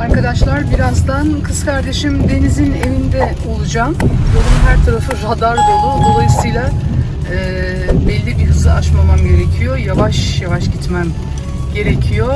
Arkadaşlar birazdan kız kardeşim Deniz'in evinde olacağım. Yolun her tarafı radar dolu. Dolayısıyla e, belli bir hızı aşmamam gerekiyor. Yavaş yavaş gitmem gerekiyor.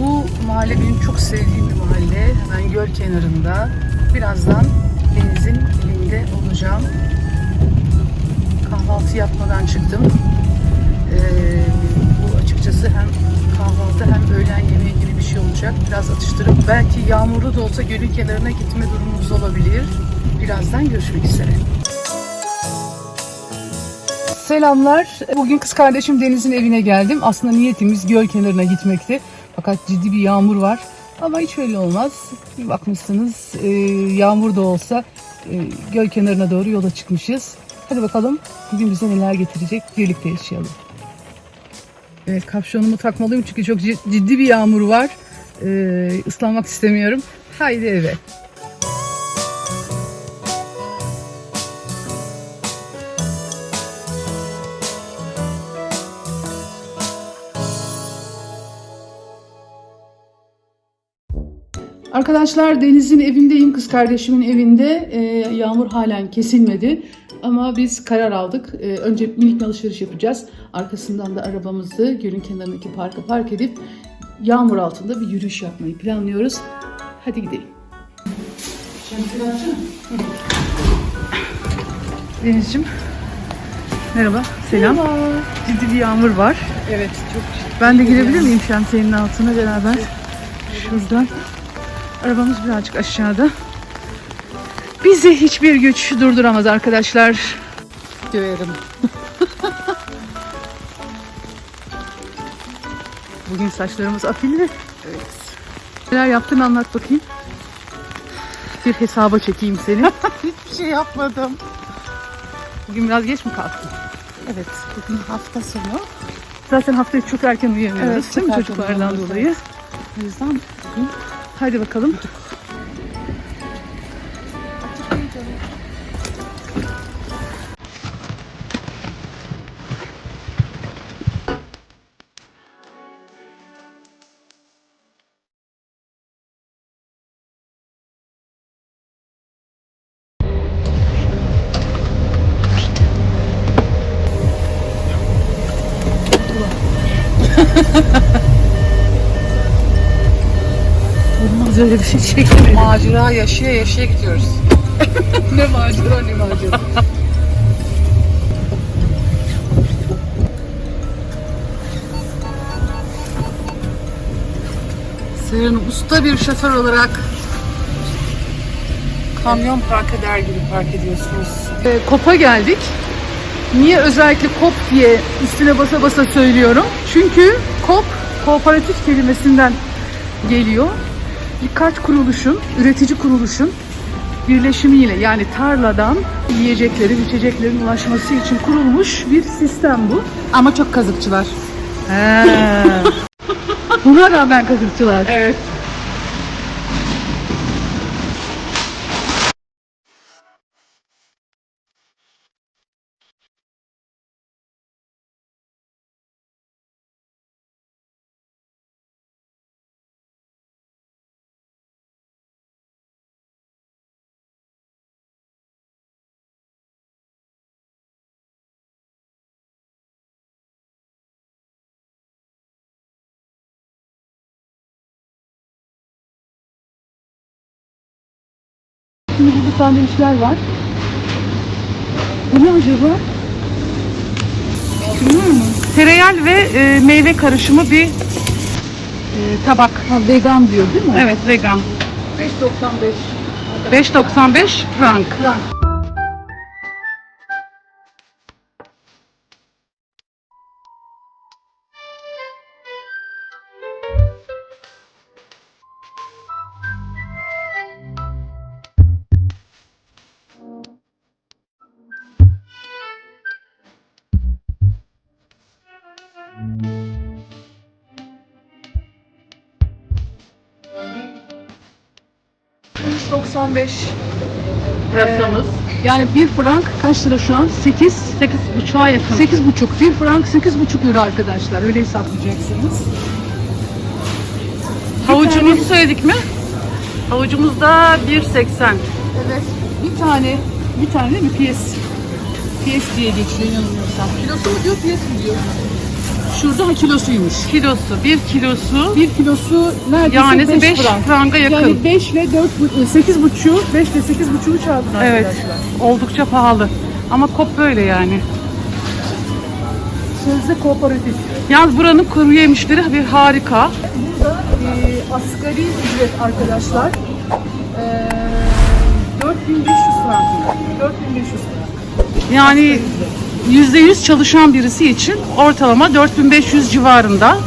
Bu mahalle benim çok sevdiğim bir mahalle. Hemen göl kenarında. Birazdan Deniz'in evinde olacağım. Kahvaltı yapmadan çıktım. E, bu açıkçası hem kahvaltı hem öğlen yemeği gibi bir şey olacak. Biraz atıştırıp belki yağmurlu da olsa gölün kenarına gitme durumumuz olabilir. Birazdan görüşmek üzere. Selamlar. Bugün kız kardeşim Deniz'in evine geldim. Aslında niyetimiz göl kenarına gitmekti. Fakat ciddi bir yağmur var. Ama hiç öyle olmaz. Bir bakmışsınız e, yağmur da olsa e, göl kenarına doğru yola çıkmışız. Hadi bakalım bugün bize neler getirecek birlikte yaşayalım. Evet kapşonumu takmalıyım çünkü çok cid- ciddi bir yağmur var. Ee, ıslanmak istemiyorum. Haydi eve. Arkadaşlar Deniz'in evindeyim, kız kardeşimin evinde. Ee, yağmur halen kesilmedi. Ama biz karar aldık. Ee, önce minik bir alışveriş yapacağız. Arkasından da arabamızı gölün kenarındaki parka park edip yağmur altında bir yürüyüş yapmayı planlıyoruz. Hadi gidelim. Deniz'ciğim. Merhaba, selam. Ciddi bir yağmur var. Evet çok Ben de girebilir miyim şemsiyenin altına beraber? Şuradan. Arabamız birazcık aşağıda. Bizi hiçbir güç durduramaz arkadaşlar. döverim. Bugün saçlarımız afilli. Evet. Neler yaptın anlat bakayım. Bir hesaba çekeyim seni. Hiçbir şey yapmadım. Bugün biraz geç mi kalktın? Evet bugün hafta sonu. Zaten haftaya çok erken uyanıyoruz Evet, değil mi çocuklardan dolayı? O yüzden bugün Hadi bakalım. Olmaz öyle bir şey çekmeyelim. macera yaşaya yaşaya gidiyoruz. ne macera ne macera. Seyhan usta bir şoför olarak Kamyon park eder gibi park ediyorsunuz. e, KOP'a geldik. Niye özellikle KOP diye üstüne basa basa söylüyorum? Çünkü KOP kooperatif kelimesinden geliyor. Birkaç kuruluşun, üretici kuruluşun birleşimiyle yani tarladan yiyeceklerin, içeceklerin ulaşması için kurulmuş bir sistem bu. Ama çok kazıkçılar. Buna rağmen kazıkçılar. Evet. Şimdi burada sandviçler var. Bu ne acaba? Bilmiyorum. Tereyağı ve e, meyve karışımı bir e, tabak. Ha, vegan diyor değil mi? Evet vegan. 5.95. 5.95 frank. ...95 Rasamız. Yani bir frank kaç lira şu an? 8, 8 buçuğa yakın. 8 buçuk. Bir frank 8 buçuk euro arkadaşlar. Öyle hesaplayacaksınız. Havucumuzu söyledik mi? Havucumuz da 1.80. Evet. Bir tane, bir tane mi? Piyes. Piyes diye geçiyor yanılmıyorsam. Kilosu mu diyor, piyes mi diyor? Şurada ha kilosuymuş. Kilosu, 1 kilosu Bir kilosu neredeyse yani 5 5 frank. franga yakın. Yani 5 ile 4, 8 buçuğu, 5 ile 8 buçuğu çarpın evet, arkadaşlar. oldukça pahalı. Ama kop böyle yani. Sözde kooperatif. Yalnız buranın kuru yemişleri bir harika. Burada e, asgari ücret arkadaşlar e, 4500 frank. 4500 frank. Yani %100 çalışan birisi için ortalama 4500 civarında.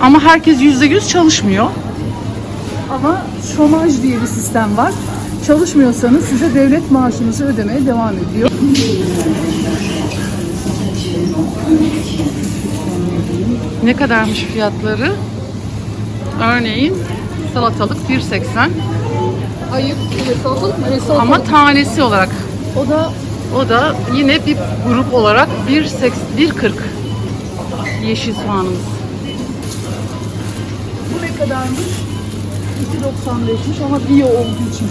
Ama herkes %100 çalışmıyor. Ama şomaj diye bir sistem var. Çalışmıyorsanız size devlet maaşınızı ödemeye devam ediyor. Ne kadarmış fiyatları? Örneğin salatalık 1.80 Ayıp, evet, salatalık mı? Evet, salatalık. ama tanesi olarak o da o da yine bir grup olarak 1.80 1.40 yeşil soğanımız. bu ne kadarmış? 2.95'miş ama bio olduğu için.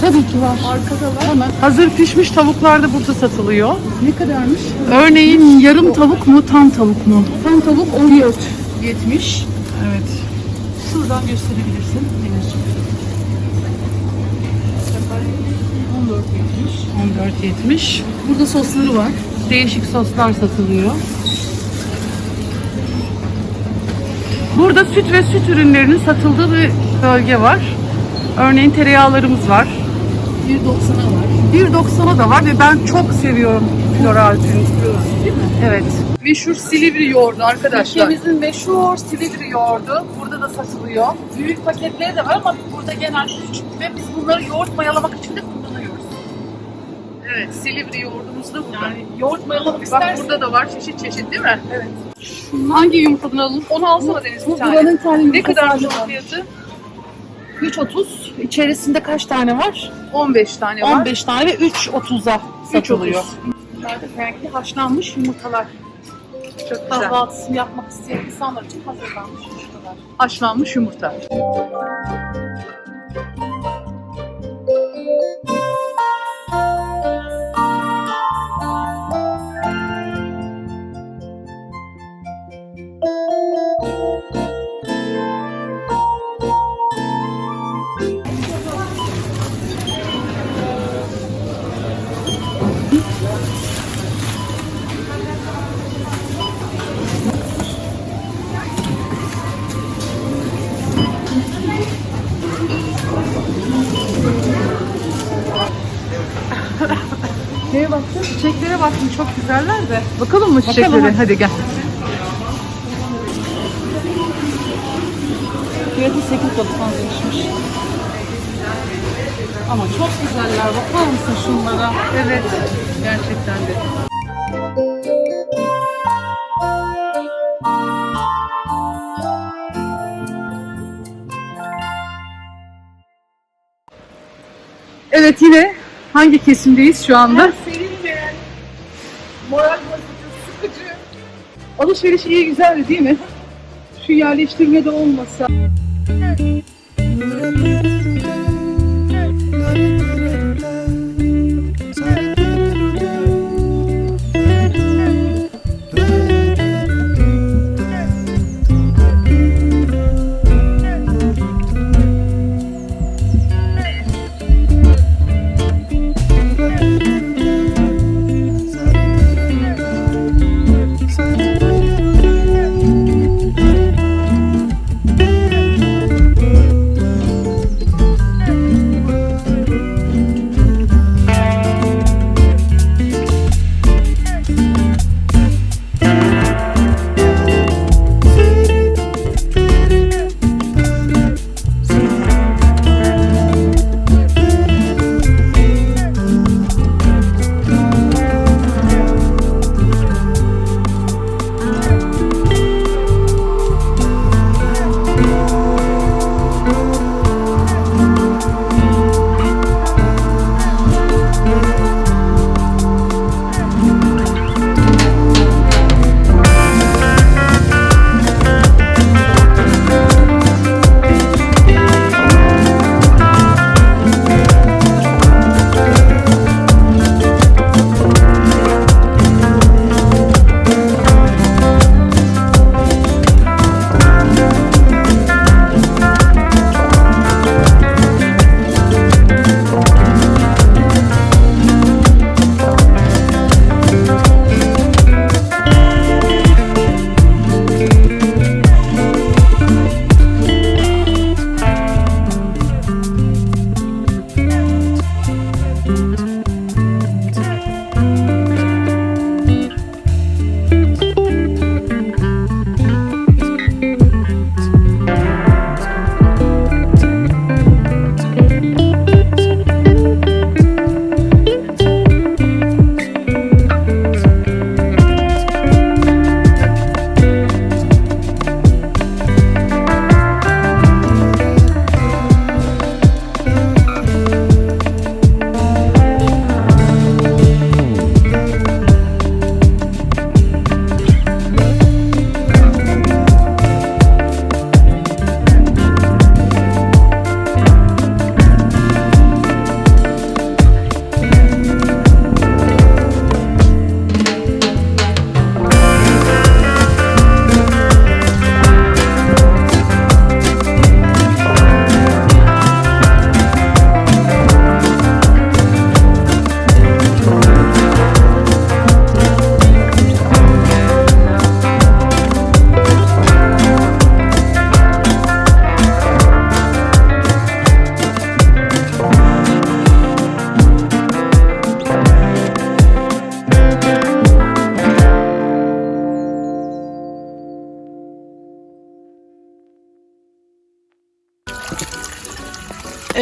Tabii ki var. Arkada var. Hemen. Hazır pişmiş tavuklar da burada satılıyor. Ne kadarmış? Örneğin yarım tavuk mu tam tavuk mu? Tam tavuk 14. 70. Evet. Şuradan gösterebilirsin. Denizciğim. 14 70. 14.70. Burada sosları var. Değişik soslar satılıyor. Burada süt ve süt ürünlerinin satıldığı bir bölge var. Örneğin tereyağlarımız var. 1.90'a var. 1.90'a da var ve ben çok seviyorum floral ürün. Değil mi? Evet. Meşhur Silivri yoğurdu arkadaşlar. Ülkemizin meşhur Silivri yoğurdu. Burada da satılıyor. Büyük paketleri de var ama burada genelde küçük ve biz bunları yoğurt mayalamak için de kullanıyoruz. Evet, Silivri yoğurdumuz da burada. Yani yoğurt mayalamak Bak istersen burada da var çeşit çeşit değil mi? Evet. Hangi yumurtadan alalım? Onu alsana Deniz bir Bu tane. buranın tane Ne yumurtası kadar var. bunun fiyatı? 3.30. İçerisinde kaç tane var? 15 tane var. 15 tane ve 3.30'a satılıyor. 3.30. Bunlar da renkli haşlanmış yumurtalar. Çok güzel. Kahvaltısını yapmak isteyen insanlar için hazırlanmış yumurtalar. Haşlanmış yumurta. Çiçeklere baktım çok güzeller de. Bakalım mı çiçeklere? hadi. hadi gel. Fiyatı 8.95'miş. Ama çok güzeller. Bakar mısın şunlara? Evet. Gerçekten de. Evet yine hangi kesimdeyiz şu anda? Seninle moral bozucu, sıkıcı. Alışveriş iyi güzeldi değil mi? Şu yerleştirme de olmasa. Evet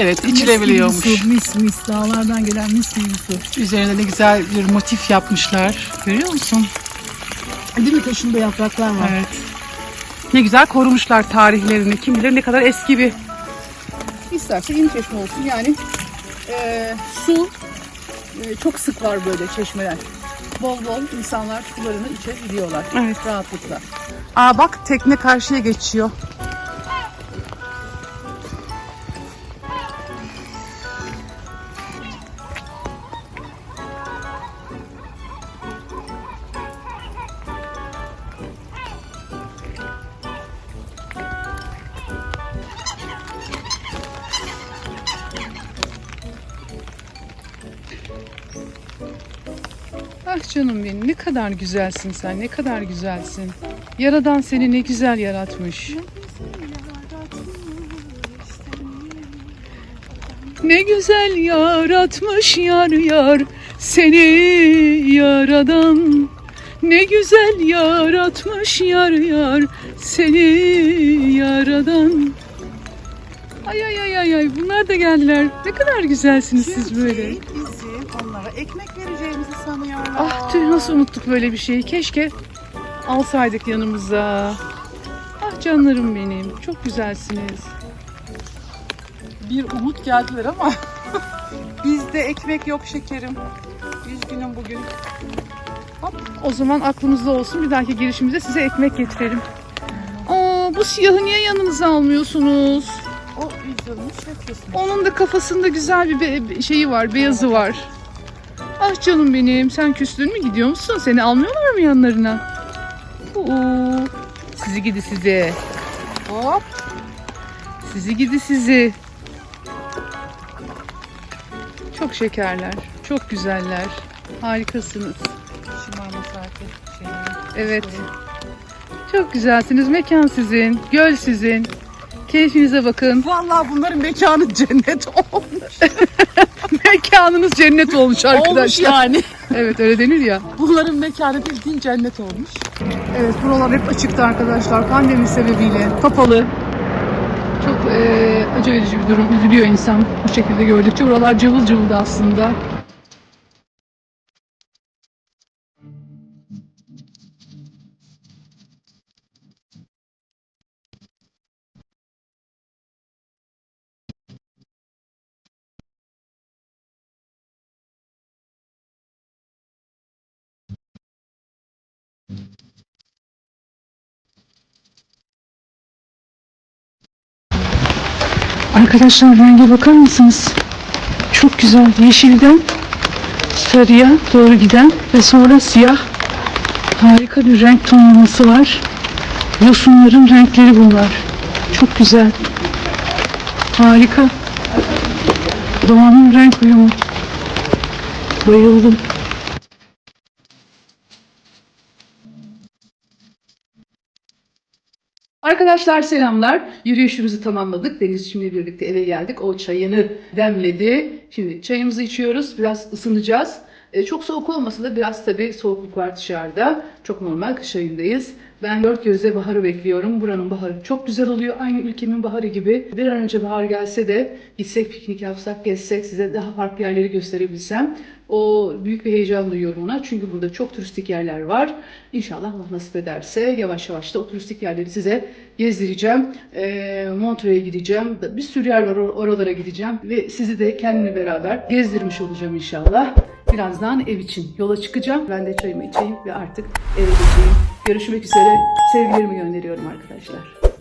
Mis içilebiliyormuş. gibi bir su, mis mis dağlardan gelen mis gibi bir su. Üzerine de güzel bir motif yapmışlar. Görüyor musun? Değil mi taşında yapraklar var. Evet. Ne güzel korumuşlar tarihlerini. Kim bilir ne kadar eski bir İsterse yeni çeşme olsun. Yani e, su e, çok sık var böyle çeşmeler. Bol bol insanlar sularını içebiliyorlar. Evet. Rahatlıkla. Aa bak tekne karşıya geçiyor. Canım benim ne kadar güzelsin sen ne kadar güzelsin. Yaradan seni ne güzel yaratmış. Ne güzel yaratmış yar yar seni yaradan. Ne güzel yaratmış yar yar seni yaradan. Ay ay ay ay ay bunlar da geldiler. Ne kadar güzelsiniz siz böyle. Bizim onlara ekmek vereceğimizi sanıyorlar. Ah tüh nasıl unuttuk böyle bir şeyi. Keşke alsaydık yanımıza. Ah canlarım benim. Çok güzelsiniz. Bir umut geldiler ama bizde ekmek yok şekerim. Üzgünüm bugün. O zaman aklımızda olsun. Bir dahaki girişimizde size ekmek getirelim. Aa, bu siyahı niye yanınıza almıyorsunuz? O üzülmüş yapıyorsun. Onun da kafasında güzel bir be- şeyi var, beyazı var. Ah canım benim, sen küstün mü gidiyor musun? Seni almıyorlar mı yanlarına? Oo, sizi gidi size. Hop. Sizi gidi sizi. Çok şekerler, çok güzeller. Harikasınız. Şımarma saati. Şey. Evet. Çok güzelsiniz. Mekan sizin, göl sizin. Keyfinize bakın. Vallahi bunların mekanı cennet olmuş. Mekanınız cennet olmuş olmuş arkadaşlar. yani. Evet öyle denir ya. Bunların mekanı bildiğin cennet olmuş. Evet buralar hep açıktı arkadaşlar. Pandemi sebebiyle kapalı. Çok eee acı verici bir durum. Üzülüyor insan bu şekilde gördükçe. Buralar cıvıl cıvıldı aslında. Arkadaşlar renge bakar mısınız? Çok güzel. Yeşilden sarıya doğru giden ve sonra siyah. Harika bir renk tonlaması var. Yosunların renkleri bunlar. Çok güzel. Harika. Doğanın renk uyumu. Bayıldım. Arkadaşlar selamlar. Yürüyüşümüzü tamamladık. Deniz şimdi birlikte eve geldik. O çayını demledi. Şimdi çayımızı içiyoruz. Biraz ısınacağız. E, çok soğuk olmasa da biraz tabii soğukluk var dışarıda. Çok normal kış ayındayız. Ben dört gözle baharı bekliyorum. Buranın baharı çok güzel oluyor. Aynı ülkemin baharı gibi. Bir an önce bahar gelse de gitsek piknik yapsak, gezsek, size daha farklı yerleri gösterebilsem. O büyük bir heyecan duyuyorum ona. Çünkü burada çok turistik yerler var. İnşallah Allah nasip ederse yavaş yavaş da o turistik yerleri size gezdireceğim. Ee, Montreux'e gideceğim. Bir sürü yer var or- oralara gideceğim. Ve sizi de kendimle beraber gezdirmiş olacağım inşallah. Birazdan ev için yola çıkacağım. Ben de çayımı içeyim ve artık eve geçeyim. Görüşmek üzere. Sevgilerimi gönderiyorum arkadaşlar.